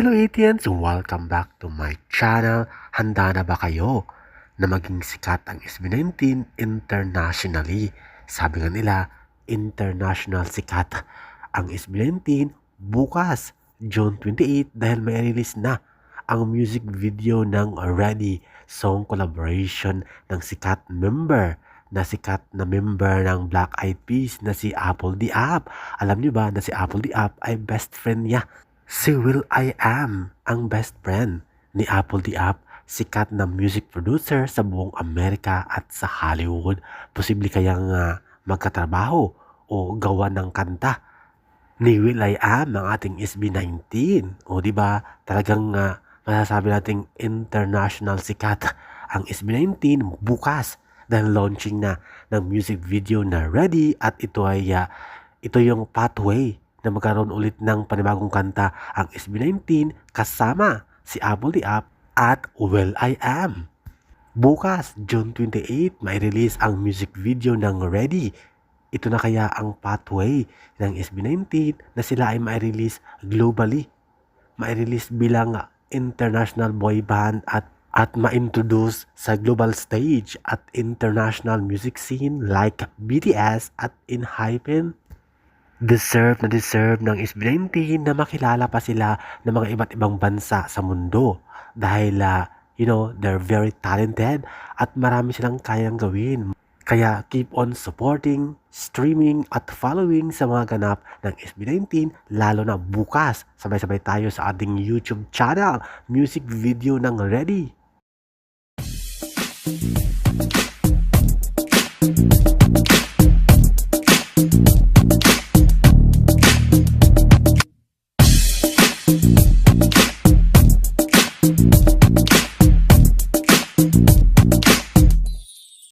Hello Etians! Welcome back to my channel. Handa na ba kayo na maging sikat ang SB19 internationally? Sabi nga nila, international sikat ang SB19 bukas, June 28 dahil may release na ang music video ng Ready song collaboration ng sikat member na sikat na member ng Black Eyed Peas na si Apple the App. Alam niyo ba na si Apple the App ay best friend niya Si Will I Am ang best friend ni Apple App, sikat na music producer sa buong Amerika at sa Hollywood. Posible kayang uh, magkatrabaho o gawa ng kanta ni Will I Am ang ating SB19. O di ba talagang uh, masasabi nating international sikat ang SB19 bukas dahil launching na ng music video na ready at ito ay uh, ito yung pathway na magkaroon ulit ng panibagong kanta ang SB19 kasama si Apple the App at Well I Am. Bukas, June 28, may release ang music video ng Ready. Ito na kaya ang pathway ng SB19 na sila ay mai-release globally. Mai-release bilang international boy band at at ma-introduce sa global stage at international music scene like BTS at Enhypen deserve na deserve ng SB19 na makilala pa sila ng mga iba't ibang bansa sa mundo. Dahil uh, you know they're very talented at marami silang kayang gawin. Kaya keep on supporting, streaming at following sa mga ganap ng SB19 lalo na bukas. Sabay-sabay tayo sa ating YouTube channel music video ng Ready